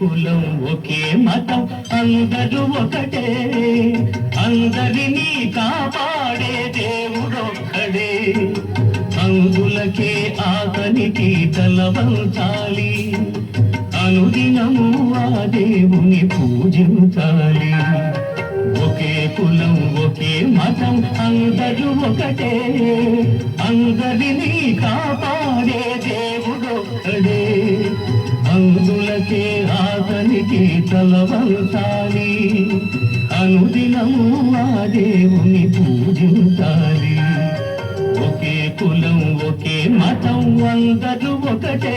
కులం ఒకే మతం అందరూ ఒకటే. అందరినీ కాపాడే దేవుడొక్కడే. అందులకే ఆతనికి తలవంచాలి అనుదినము ఆ దేవుని పూజించాలి. ఒకే కులం ఒకే మతం అందరూ ఒకటే. అందరినీ కాపాడే దేవుడొక్కడే. అందు ఆతనికి అనుదినము ఆ దేవుని పూజించాలి. ఒకే కులం ఒకే మతం అందరూ ఒకటే.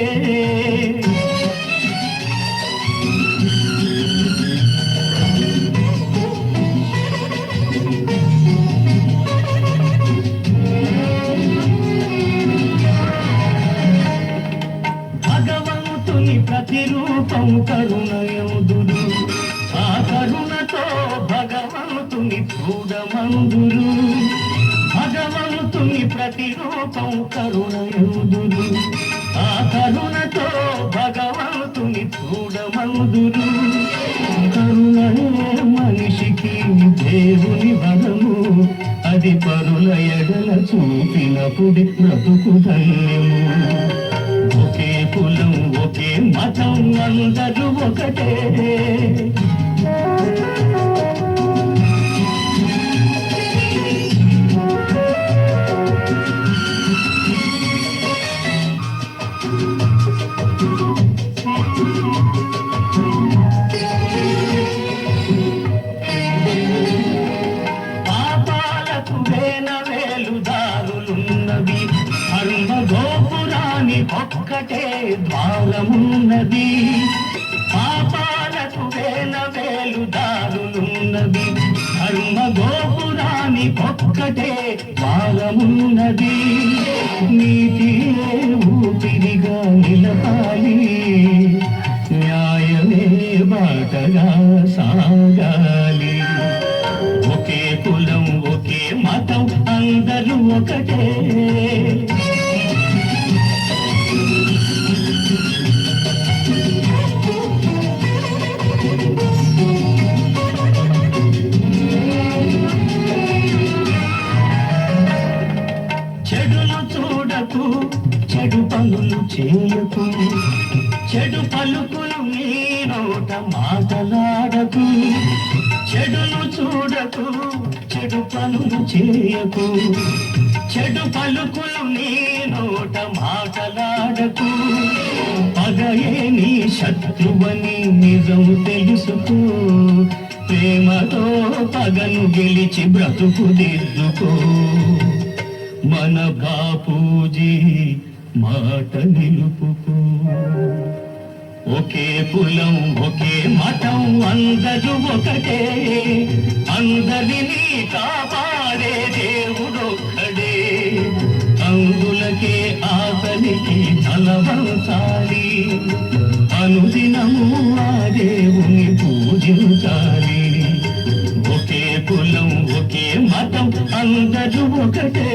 భగవంతుని ప్రతిరూపం కరుణయందురు ఆ కరుణతో భగవంతుని చూడమందురు. భగవంతుని ప్రతిరూపం కరుణయముదురు. ఆ కరుణతో భగవంతుని చూడమందురు. కరుణయే మనిషికి దేవుని బలము. అది పరుల ఎడల చూపినప్పుడు బ్రతుకు ధన్యము. ఒకే కులం ఒకే మతం అందరూ ఒకటే. ఒక్కటే ద్వారమున్నది. పాపాలకు వేల వేలు దారులున్నది. అరుణ గోపురాని ఒక్కటే ద్వారమున్నది. నీతి ఊపిరిగా నిలపాలి. న్యాయమే బాటగా సాగాలి. ఒకే కులం ఒకే మతం అందరూ ఒకటే. చెడు పనులు చేయకు చెడు పలుకులు నీ నోట మాటలాడకు చెడును చూడకు చెడు పనులు చేయకు చెడు పలుకులు నీ నోట మాటలాడకు. పగయే నీ శత్రువని నిజం తెలుసుకో ప్రేమతో పగను గెలిచి బ్రతుకు దిద్దుకో. మన బాపూజీ మాట నిలుపుకు. ఒకే కులం ఒకే మతం అందరూ ఒకటే. అందరిని కాపాడే దేవుడు ఒక్కడే. అందులకే ఆతనికి తలవంచాలి అనుదినము ఆ దేవుని పూజించాలి. అందరూ ఒకటే.